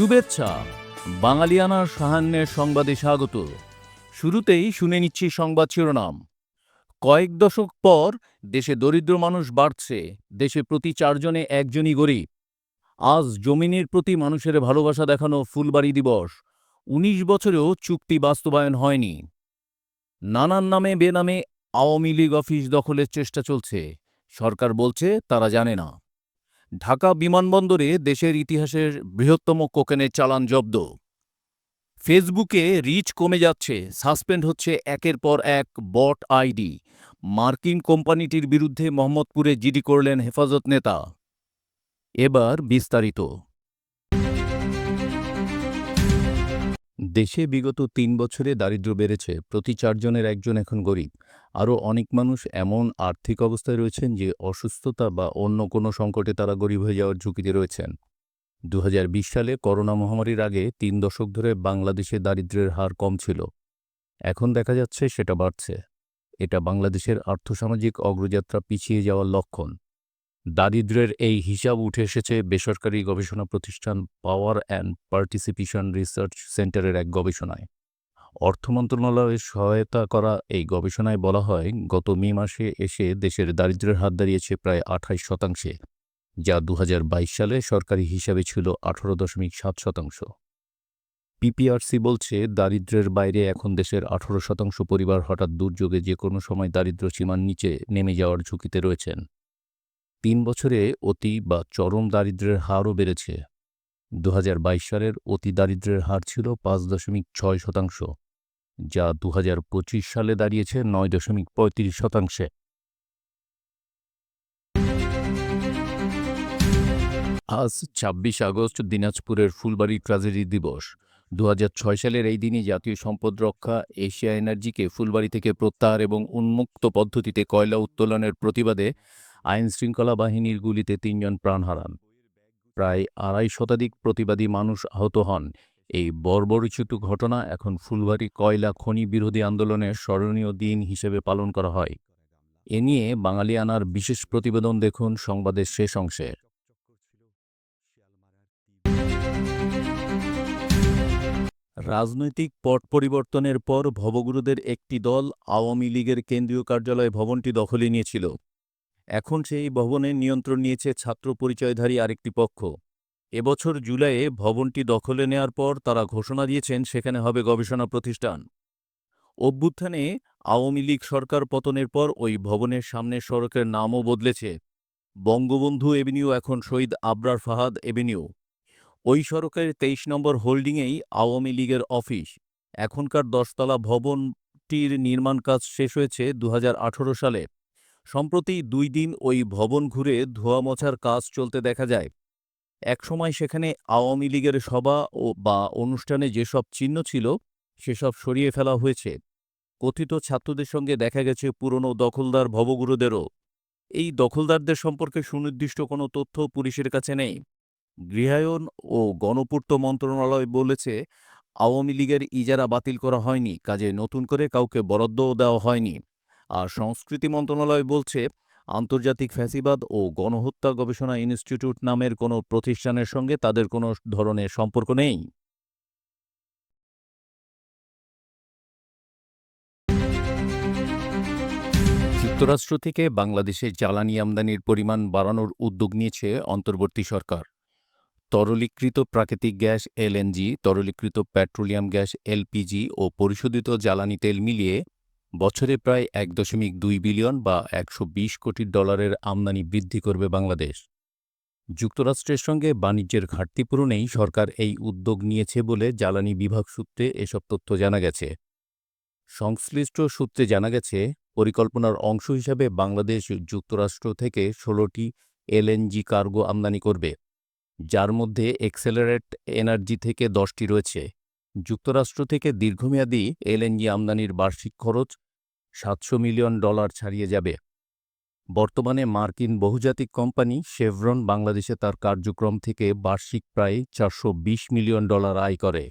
শুভেচ্ছা। বাঙালিয়ানার সাহান্যের সংবাদে স্বাগত। শুরুতেই শুনে নিচ্ছি সংবাদ শিরোনাম। কয়েক দশক পর দেশে দরিদ্র মানুষ বাড়ছে, দেশে প্রতি চারজনে একজনই গরিব। আজ জমিনের প্রতি মানুষের ভালোবাসা দেখানো ফুলবাড়ি দিবস। ১৯ বছরেও চুক্তি বাস্তবায়ন হয়নি। নানান নামে বেনামে আওয়ামী লীগ অফিস দখলের চেষ্টা চলছে। সরকার বলছে, তারা জানে না। ঢাকা বিমানবন্দরে দেশের ইতিহাসের বৃহত্তম কোকেনের চালান জব্দ। ফেসবুকে রিচ কমে যাচ্ছে, সাসপেন্ড হচ্ছে একের পর এক বট আইডি। মার্কিন কোম্পানিটির বিরুদ্ধে মোহাম্মদপুরে জিডি করলেন হেফাজত নেতা। এবার বিস্তারিত। দেশে বিগত তিন বছরে দারিদ্র্য বেড়েছে, প্রতি চারজনের একজন এখন গরিব। আরও অনেক মানুষ এমন আর্থিক অবস্থায় রয়েছেন যে অসুস্থতা বা অন্য কোনো সংকটে তারা গরিব হয়ে যাওয়ার ঝুঁকিতে রয়েছেন। দু হাজার বিশ সালে করোনা মহামারীর আগে তিন দশক ধরে বাংলাদেশে দারিদ্র্যের হার কম ছিল। এখন দেখা যাচ্ছে সেটা বাড়ছে। এটা বাংলাদেশের আর্থসামাজিক অগ্রযাত্রা পিছিয়ে যাওয়ার লক্ষণ। দারিদ্র্যের এই হিসাব উঠে এসেছে বেসরকারি গবেষণা প্রতিষ্ঠান পাওয়ার অ্যান্ড পার্টিসিপেশন রিসার্চ সেন্টারের এক গবেষণায়। অর্থ মন্ত্রণালয়ের সহায়তা করা এই গবেষণায় বলা হয়, গত মে মাসে এসে দেশের দারিদ্র্যের হাত দাঁড়িয়েছে প্রায় আঠাইশ শতাংশে, যা দুহাজার বাইশ সালে সরকারি হিসাবে ছিল আঠারো দশমিক সাত শতাংশ। পিপিআরসি বলছে দারিদ্র্যের বাইরে এখন দেশের আঠারো শতাংশ পরিবার হঠাৎ দুর্যোগে যে কোনো সময় দারিদ্র্য সীমার নিচে নেমে যাওয়ার ঝুঁকিতে রয়েছেন। তিন বছরে অতি বা চরম দারিদ্র্যের হারও বেড়েছে। দু হাজার বাইশ সালের অতি দারিদ্র্যের হার ছিল পাঁচ দশমিক ছয় শতাংশ, যা দু হাজার পঁচিশ সালে দাঁড়িয়েছে নয় দশমিক পঁয়ত্রিশ শতাংশে। আজ ছাব্বিশ আগস্ট দিনাজপুরের ফুলবাড়ি ট্রাজেডি দিবস। দু হাজার ছয় সালের এই দিনই জাতীয় সম্পদ রক্ষা এশিয়া এনার্জিকে ফুলবাড়ি থেকে প্রত্যাহার এবং উন্মুক্ত পদ্ধতিতে কয়লা উত্তোলনের প্রতিবাদে আইন শৃঙ্খলা বাহিনীর গুলিতে তিনজন প্রাণ হারান। প্রায় আড়াই শতাধিক প্রতিবাদী মানুষ আহত হন। এই বর্বরচিত ঘটনা এখন ফুলবাড়ি কয়লা খনি বিরোধী আন্দোলনের স্মরণীয় দিন হিসেবে পালন করা হয়। এ নিয়ে বাঙালিয়ানার বিশেষ প্রতিবেদন দেখুন সংবাদের শেষ অংশে। রাজনৈতিক পট পরিবর্তনের পর ভবগুরুদের একটি দল আওয়ামী লীগের কেন্দ্রীয় কার্যালয় ভবনটি দখলে নিয়েছিল। এখন সেই ভবনের নিয়ন্ত্রণ নিয়েছে ছাত্র পরিচয়ধারী আরেকটি পক্ষ। এবছর জুলাইয়ে ভবনটি দখলে নেয়ার পর তারা ঘোষণা দিয়েছেন সেখানে হবে গবেষণা প্রতিষ্ঠান। অভ্যুত্থানে আওয়ামী লীগ সরকার পতনের পর ওই ভবনের সামনের সড়কের নামও বদলেছে। বঙ্গবন্ধু এভিনিউ, এখন শহীদ আবরার ফাহাদ এভিনিউ। ওই সড়কের তেইশ নম্বর হোল্ডিংয়েই আওয়ামী লীগের অফিস। এখনকার দশতলা ভবনটির নির্মাণ কাজ শেষ হয়েছে দু হাজার আঠেরো সালে। সম্প্রতি দুই দিন ওই ভবন ঘুরে ধোয়া মোছার কাজ চলতে দেখা যায়। একসময় সেখানে আওয়ামী লীগের সভা ও বা অনুষ্ঠানে যেসব চিহ্ন ছিল, সেসব সরিয়ে ফেলা হয়েছে। কথিত ছাত্রদের সঙ্গে দেখা গেছে পুরনো দখলদার ভবগুরুদেরও। এই দখলদারদের সম্পর্কে সুনির্দিষ্ট কোনো তথ্য পুলিশের কাছে নেই। গৃহায়ন ও গণপূর্ত মন্ত্রণালয় বলেছে, আওয়ামী লীগের ইজারা বাতিল করা হয়নি, কাজে নতুন করে কাউকে বরাদ্দও দেওয়া হয়নি। আর সংস্কৃতি মন্ত্রণালয় বলছে, আন্তর্জাতিক ফ্যাসিবাদ ও গণহত্যা গবেষণা ইনস্টিটিউট নামের কোনো প্রতিষ্ঠানের সঙ্গে তাদের কোনো ধরনের সম্পর্ক নেই। যুক্তরাষ্ট্র থেকে বাংলাদেশে জ্বালানি আমদানির পরিমাণ বাড়ানোর উদ্যোগ নিয়েছে অন্তর্বর্তী সরকার। তরলীকৃত প্রাকৃতিক গ্যাস এলএনজি, তরলীকৃত পেট্রোলিয়াম গ্যাস এলপিজি ও পরিশোধিত জ্বালানি তেল মিলিয়ে বছরে প্রায় এক দশমিক দুই বিলিয়ন বা একশো বিশ কোটি ডলারের আমদানি বৃদ্ধি করবে বাংলাদেশ। যুক্তরাষ্ট্রের সঙ্গে বাণিজ্যের ঘাটতি পূরণেই সরকার এই উদ্যোগ নিয়েছে বলে জ্বালানি বিভাগ সূত্রে এসব তথ্য জানা গেছে। সংশ্লিষ্ট সূত্রে জানা গেছে, পরিকল্পনার অংশ হিসাবে বাংলাদেশ যুক্তরাষ্ট্র থেকে ষোলোটি এলএনজি কার্গো আমদানি করবে, যার মধ্যে এক্সেলারেট এনার্জি থেকে দশটি রয়েছে। যুক্তরাষ্ট্র থেকে দীর্ঘমেয়াদী এলএনজি আমদানির বার্ষিক খরচ সাতশো মিলিয়ন ডলার ছাড়িয়ে যাবে। বর্তমানে মার্কিন বহুজাতিক কোম্পানি শেভরন বাংলাদেশে তার কার্যক্রম থেকে বার্ষিক প্রায় চারশো বিশ মিলিয়ন ডলার আয় করে।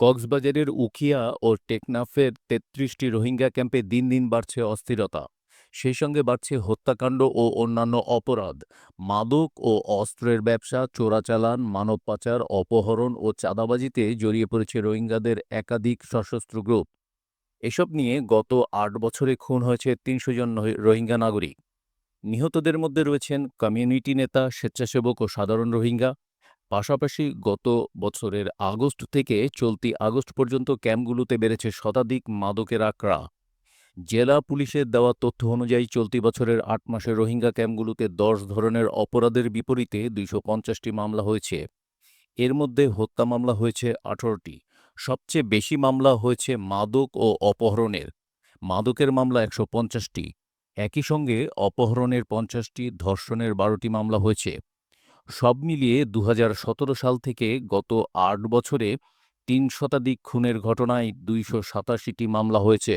কক্সবাজারের উখিয়া ও টেকনাফের তেত্রিশটি রোহিঙ্গা ক্যাম্পে দিন দিন বাড়ছে অস্থিরতা। সেই সঙ্গে বাড়ছে হত্যাকাণ্ড ও অন্যান্য অপরাধ। মাদক ও অস্ত্রের ব্যবসা চোরাচালান মানব পাচার, অপহরণ ও চাঁদাবাজিতে জড়িয়ে পড়েছে রোহিঙ্গাদের একাধিক সশস্ত্র গ্রুপ। এসব নিয়ে গত আট বছরে খুন হয়েছে তিনশো জন রোহিঙ্গা নাগরিক। নিহতদের মধ্যে রয়েছেন কমিউনিটি নেতা, স্বেচ্ছাসেবক ও সাধারণ রোহিঙ্গা। পাশাপাশি গত বছরের আগস্ট থেকে চলতি আগস্ট পর্যন্ত ক্যাম্পগুলোতে বেড়েছে শতাধিক মাদকের আঁকড়া। জেলা পুলিশের দেওয়া তথ্য অনুযায়ী চলতি বছরের আট মাসে রোহিঙ্গা ক্যাম্পগুলোতে দশ ধরনের অপরাধের বিপরীতে দুইশো পঞ্চাশটি মামলা হয়েছে। এর মধ্যে হত্যা মামলা হয়েছে আঠারোটি। সবচেয়ে বেশি মামলা হয়েছে মাদক ও অপহরণের। মাদকের মামলা একশো পঞ্চাশটি। একই সঙ্গে অপহরণের পঞ্চাশটি, ধর্ষণের বারোটি মামলা হয়েছে। সব মিলিয়ে দুহাজার সতেরো সাল থেকে গত আট বছরে তিন শতাধিক খুনের ঘটনায় দুইশো সাতাশিটি মামলা হয়েছে।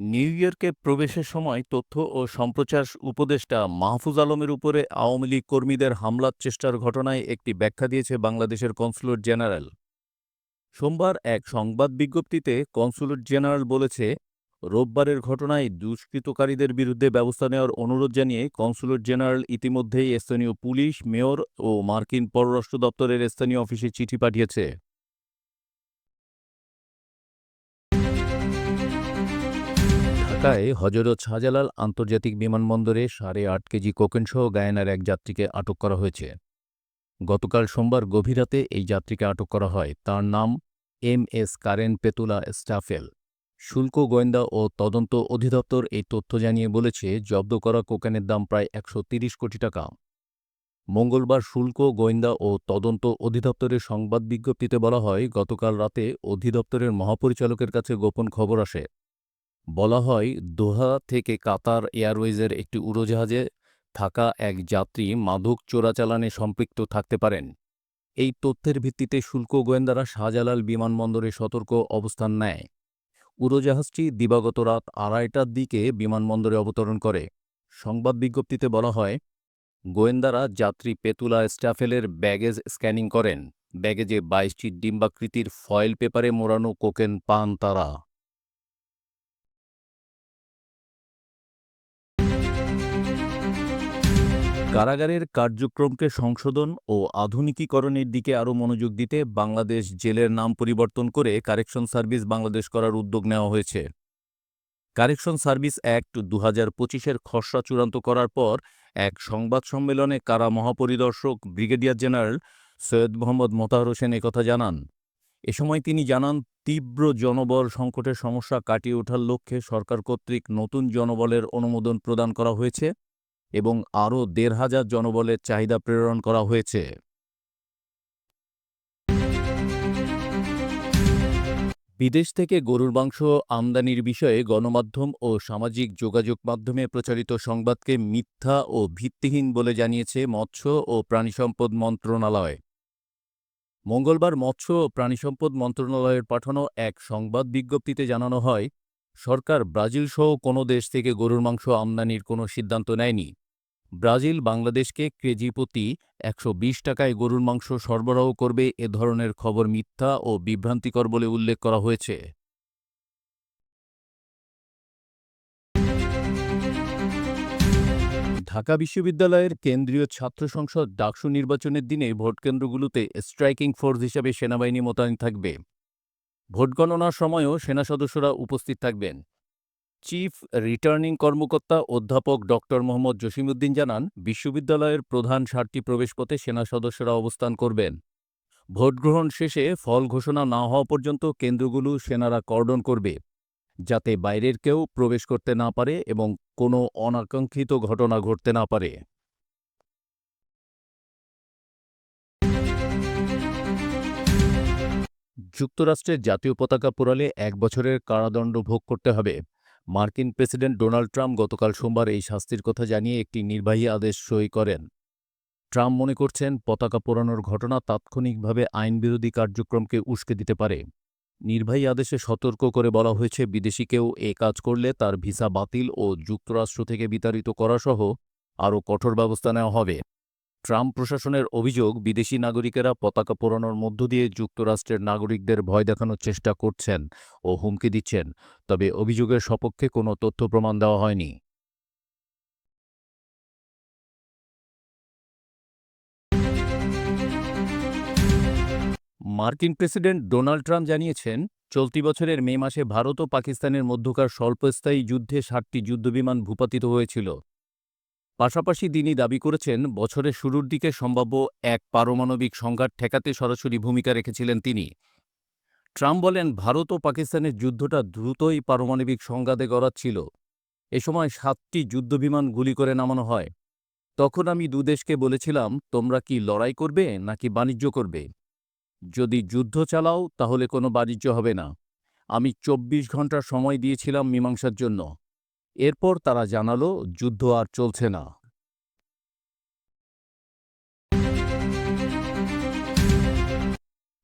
নিউ ইয়র্কে প্রবেশের সময় তথ্য ও সম্প্রচার উপদেষ্টা মাহফুজ আলমের উপরে আওয়ামী লীগ কর্মীদের হামলার চেষ্টার ঘটনায় একটি ব্যাখ্যা দিয়েছে বাংলাদেশের কনসুলেট জেনারেল। সোমবার এক সংবাদ বিজ্ঞপ্তিতে কনসুলেট জেনারেল বলেছে, রোববারের ঘটনায় দুষ্কৃতকারীদের বিরুদ্ধে ব্যবস্থা নেওয়ার অনুরোধ জানিয়ে কনসুলেট জেনারেল ইতিমধ্যেই স্থানীয় পুলিশ, মেয়র ও মার্কিন পররাষ্ট্র দপ্তরের স্থানীয় অফিসে চিঠি পাঠিয়েছে। ঢাকায় হজরত শাহজালাল আন্তর্জাতিক বিমানবন্দরে সাড়ে আট কেজি কোকেনসহ গায়ানার এক যাত্রীকে আটক করা হয়েছে। গতকাল সোমবার গভীর রাতে এই যাত্রীকে আটক করা হয়। তার নাম M S Karen Petula Staffel. শুল্ক, গোয়েন্দা ও তদন্ত অধিদপ্তর এই তথ্য জানিয়ে বলেছে, জব্দ করা কোকেনের দাম প্রায় একশো কোটি টাকা। মঙ্গলবার শুল্ক, গোয়েন্দা ও তদন্ত অধিদপ্তরের সংবাদ বিজ্ঞপ্তিতে বলা হয়, গতকাল রাতে অধিদপ্তরের মহাপরিচালকের কাছে গোপন খবর আসে। বলা হয় দোহা থেকে কাতার এয়ারওয়েজের একটি উড়োজাহাজে থাকা এক যাত্রী মাদক চোরাচালানে সম্পৃক্ত থাকতে পারেন। এই তথ্যের ভিত্তিতে শুল্ক গোয়েন্দারা শাহজালাল বিমানবন্দরে সতর্ক অবস্থান নেয়। উড়োজাহাজটি দিবাগত রাত আড়াইটার দিকে বিমানবন্দরে অবতরণ করে। সংবাদ বিজ্ঞপ্তিতে বলা হয়, গোয়েন্দারা যাত্রী পেতুলা স্টাফেলের ব্যাগেজ স্ক্যানিং করেন। ব্যাগেজে বাইশটি ডিম্বাকৃতির ফয়েল পেপারে মোড়ানো কোকেন পান তারা। কারাগারের কার্যক্রমকে সংশোধন ও আধুনিকীকরণের দিকে আরও মনোযোগ দিতে বাংলাদেশ জেলের নাম পরিবর্তন করে কারেকশন সার্ভিস বাংলাদেশ করার উদ্যোগ নেওয়া হয়েছে। কারেকশন সার্ভিস অ্যাক্ট দু হাজার পঁচিশের খসড়া চূড়ান্ত করার পর এক সংবাদ সম্মেলনে কারা মহাপরিদর্শক ব্রিগেডিয়ার জেনারেল সৈয়দ মোহাম্মদ মোতাহার হোসেন একথা জানান। এ সময় তিনি জানান, তীব্র জনবল সংকটের সমস্যা কাটিয়ে ওঠার লক্ষ্যে সরকার কর্তৃক নতুন জনবলের অনুমোদন প্রদান করা হয়েছে। এবং আরও দেড় হাজার জনবলের চাহিদা প্রেরণ করা হয়েছে। বিদেশ থেকে গরুর মাংস আমদানির বিষয়ে গণমাধ্যম ও সামাজিক যোগাযোগ মাধ্যমে প্রচারিত সংবাদকে মিথ্যা ও ভিত্তিহীন বলে জানিয়েছে মৎস্য ও প্রাণিসম্পদ মন্ত্রণালয়। মঙ্গলবার মৎস্য ও প্রাণিসম্পদ মন্ত্রণালয়ের পাঠানো এক সংবাদ বিজ্ঞপ্তিতে জানানো হয়, সরকার ব্রাজিলসহ কোনো দেশ থেকে গরুর মাংস আমদানির কোনো সিদ্ধান্ত নেয়নি। ব্রাজিল বাংলাদেশকে কেজি প্রতি একশো বিশ টাকায় গরুর মাংস সরবরাহ করবে এ ধরনের খবর মিথ্যা ও বিভ্রান্তিকর বলে উল্লেখ করা হয়েছে। ঢাকা বিশ্ববিদ্যালয়ের কেন্দ্রীয় ছাত্র সংসদ ডাকসু নির্বাচনের দিনে ভোটকেন্দ্রগুলোতে স্ট্রাইকিং ফোর্স হিসাবে সেনাবাহিনী মোতায়েন থাকবে। ভোট গণনার সময়ও সেনা সদস্যরা উপস্থিত থাকবেন। চিফ রিটার্নিং কর্মকর্তা অধ্যাপক ডক্টর মোহাম্মদ জসিমউদ্দিন জানান, বিশ্ববিদ্যালয়ের প্রধান সাতটি প্রবেশপথে সেনা সদস্যরা অবস্থান করবেন। ভোটগ্রহণ শেষে ফল ঘোষণা না হওয়া পর্যন্ত কেন্দ্রগুলো সেনারা কর্ডন করবে, যাতে বাইরের কেউ প্রবেশ করতে না পারে এবং কোনো অনাকাঙ্ক্ষিত ঘটনা ঘটতে না পারে। যুক্তরাষ্ট্রের জাতীয় পতাকা পোড়ালে এক বছরের কারাদণ্ড ভোগ করতে হবে। মার্কিন প্রেসিডেন্ট ডোনাল্ড ট্রাম্প গতকাল সোমবার এই শাস্তির কথা জানিয়ে একটি নির্বাহী আদেশ সই করেন। ট্রাম্প মনে করছেন, পতাকা পোড়ানোর ঘটনা তাৎক্ষণিকভাবে আইনবিরোধী কার্যক্রমকে উস্কে দিতে পারে। নির্বাহী আদেশে সতর্ক করে বলা হয়েছে, বিদেশি কেউ এ কাজ করলে তার ভিসা বাতিল ও যুক্তরাষ্ট্র থেকে বিতাড়িত করাসহ আরও কঠোর ব্যবস্থা নেওয়া হবে। ট্রাম্প প্রশাসনের অভিযোগ, বিদেশি নাগরিকেরা পতাকা পোড়ানোর মধ্য দিয়ে যুক্তরাষ্ট্রের নাগরিকদের ভয় দেখানোর চেষ্টা করছেন ও হুমকি দিচ্ছেন, তবে অভিযোগের সপক্ষে কোনো তথ্য প্রমাণ দেওয়া হয়নি। মার্কিন প্রেসিডেন্ট ডোনাল্ড ট্রাম্প জানিয়েছেন, চলতি বছরের মে মাসে ভারত ও পাকিস্তানের মধ্যকার স্বল্পস্থায়ী যুদ্ধে ষাটটি যুদ্ধবিমান ভূপাতিত হয়েছিল। পাশাপাশি তিনি দাবি করেছেন, বছরের শুরুর দিকে সম্ভাব্য এক পারমাণবিক সংঘাত ঠেকাতে সরাসরি ভূমিকা রেখেছিলেন তিনি। ট্রাম্প বলেন, ভারত ও পাকিস্তানের যুদ্ধটা দ্রুতই পারমাণবিক সংঘাতে গড়াচ্ছিল। এ সময় সাতটি যুদ্ধবিমান গুলি করে নামানো হয়। তখন আমি দুদেশকে বলেছিলাম, তোমরা কি লড়াই করবে নাকি বাণিজ্য করবে? যদি যুদ্ধ চালাও, তাহলে কোনো বাণিজ্য হবে না। আমি চব্বিশ ঘণ্টার সময় দিয়েছিলাম মীমাংসার জন্য। এরপর তারা জানালো, যুদ্ধ আর চলছে না।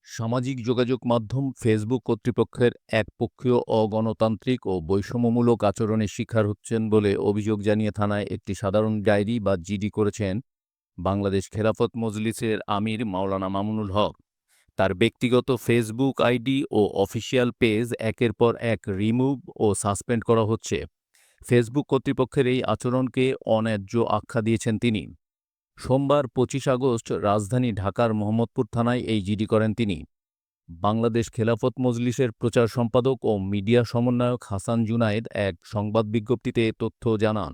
সামাজিক যোগাযোগ মাধ্যম ফেসবুক কর্তৃপক্ষের একপক্ষীয় অগণতান্ত্রিক ও বৈষম্যমূলক আচরণের শিকার হচ্ছেন বলে অভিযোগ জানিয়ে থানায় একটি সাধারণ ডায়েরি বা জিডি করেছেন বাংলাদেশ খেলাফত মজলিসের আমির মাওলানা মামুনুল হক। তার ব্যক্তিগত ফেসবুক আইডি ও অফিসিয়াল পেজ একের পর এক রিমুভ ও সাসপেন্ড করা হচ্ছে। ফেসবুক কর্তৃপক্ষের এই আচরণকে অন্যায্য আখ্যা দিয়েছেন তিনি। সোমবার পঁচিশ আগস্ট রাজধানী ঢাকার মোহাম্মদপুর থানায় এই জিডি করেন তিনি। বাংলাদেশ খেলাফত মজলিসের প্রচার সম্পাদক ও মিডিয়া সমন্বয়ক হাসান জুনায়েদ এক সংবাদ বিজ্ঞপ্তিতে তথ্য জানান।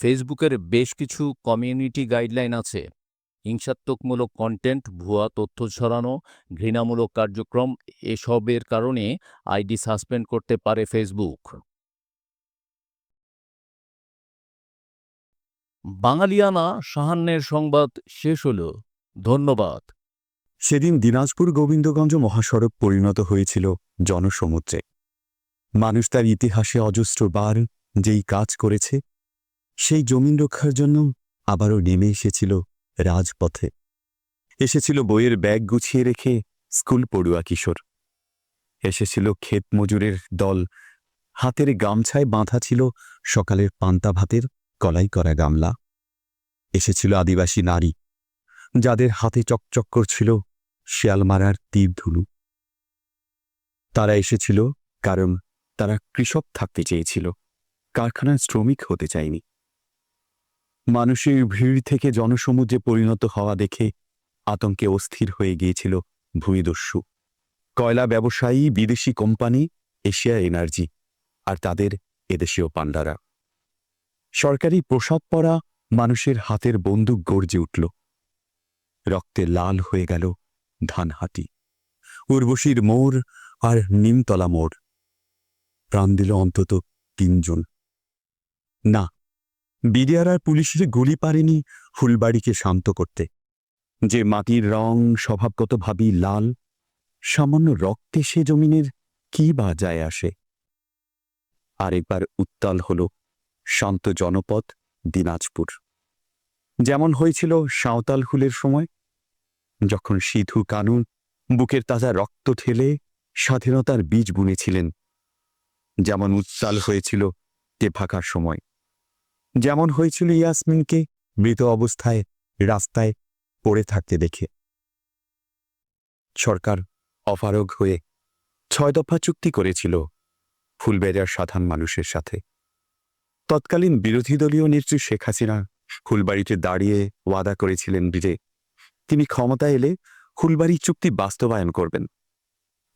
ফেসবুকের বেশ কিছু কমিউনিটি গাইডলাইন আছে। হিংসাত্মকমূলক কন্টেন্ট, ভুয়া তথ্য ছড়ানো, ঘৃণামূলক কার্যক্রম এসবের কারণে আইডি সাসপেন্ড করতে পারে ফেসবুক। বাঙালিয়ানা সাহান্যের সংবাদ শেষ হল। ধন্যবাদ। সেদিন দিনাজপুর গোবিন্দগঞ্জ মহাসড়ক পরিণত হয়েছিল জনসমুদ্রে। মানুষ তার ইতিহাসে অজস্রবার যেই কাজ করেছে, সেই জমিন রক্ষার জন্য আবারও নেমে এসেছিল রাজপথে। এসেছিল বইয়ের ব্যাগ গুছিয়ে রেখে স্কুল পড়ুয়া কিশোর। এসেছিল ক্ষেত মজুরের দল। হাতের গামছায় বাঁধা ছিল সকালের পান্তা ভাতের কলাই করা গামলা। এসেছিল আদিবাসী নারী। যাদের হাতে চকচক করছিল শিয়াল মারার তীর ধুলু। তারা এসেছিল কারণ তারা কৃষক থাকতে চেয়েছিল। কারখানার শ্রমিক হতে চায়নি। মানুষের ভিড় থেকে জনসমুদ্রে পরিণত হওয়া দেখে আতঙ্কে অস্থির হয়ে গিয়েছিল ভূমিদস্যু। কয়লা ব্যবসায়ী, বিদেশি কোম্পানি, এশিয়া এনার্জি আর তাদের এদেশীয় পাণ্ডারা। সরকারি প্রসাদ পরা মানুষের হাতের বন্দুক গর্জে উঠল। রক্তে লাল হয়ে গেল ধানহাটি। উর্বশীর মোড় আর নিমতলা মোড়। প্রাণ দিল অন্তত তিনজন। না, বিডিআর আর পুলিশের গুলি পারেনি ফুলবাড়িকে শান্ত করতে। যে মাটির রং স্বভাবগতভাবেই লাল, সামান্য রক্তে সে জমিনের কি বা যায় আসে। আরেকবার উত্তাল হল শান্ত জনপদ, দিনাজপুর। যেমন হয়েছিল সাঁওতাল হুলের সময়, যখন সিধু কানুন বুকের তাজা রক্ত ঠেলে স্বাধীনতার বীজ বুনেছিলেন। যেমন উত্তাল হয়েছিল টেফাকার সময়। যেমন হয়েছিল ইয়াসমিনকে মৃত অবস্থায় রাস্তায় পড়ে থাকতে দেখে। সরকার অপারগ হয়ে ছয় দফা চুক্তি করেছিল ফুলবেড়ার সাধারণ মানুষের সাথে। তৎকালীন বিরোধী দলীয় নেত্রী শেখ হাসিনা ফুলবাড়িতে দাঁড়িয়ে ওয়াদা করেছিলেন যে তিনি ক্ষমতা এলে ফুলবাড়ি চুক্তি বাস্তবায়ন করবেন।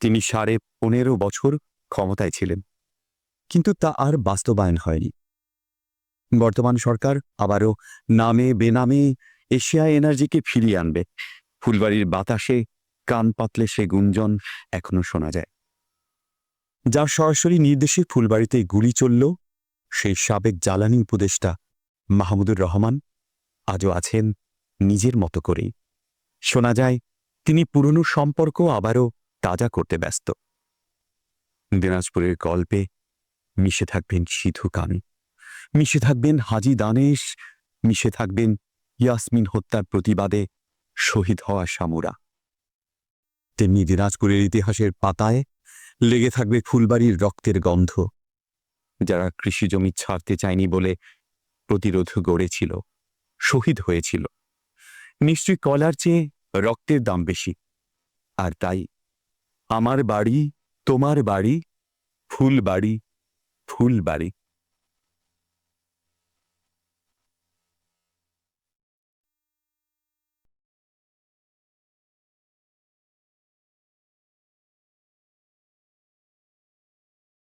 তিনি সাড়ে পনেরো বছর ক্ষমতায় ছিলেন। কিন্তু তা আর বাস্তবায়ন হয়নি। বর্তমান সরকার আবারও নামে বেনামে এশিয়া এনার্জিকে ফিরিয়ে আনবে। ফুলবাড়ির বাতাসে কান পাতলে সে গুঞ্জন এখনও শোনা যায়। যার সরাসরি নির্দেশে ফুলবাড়িতে গুলি চলল সেই সাবেক জ্বালানি উপদেষ্টা মাহমুদুর রহমান আজও আছেন নিজের মতো করেই শোনা যায়, তিনি পুরনো সম্পর্ক আবারও তাজা করতে ব্যস্ত। দিনাজপুরের গল্পে মিশে থাকবেন সিধু কানু। মিশে থাকবেন হাজি দানেশ, মিশে থাকবেন ইয়াসমিন হত্যার প্রতিবাদে শহীদ হওয়া সামুরা। তেমনি দিনাজপুরের ইতিহাসের পাতায় লেগে থাকবে ফুলবাড়ির রক্তের গন্ধ। যারা কৃষি জমি ছাড়তে চায়নি বলে প্রতিরোধ গড়েছিল, শহীদ হয়েছিল। নিশ্চয়ই কলার চেয়ে রক্তের দাম বেশি। আর তাই আমার বাড়ি, তোমার বাড়ি, ফুল বাড়ি ফুল বাড়ি।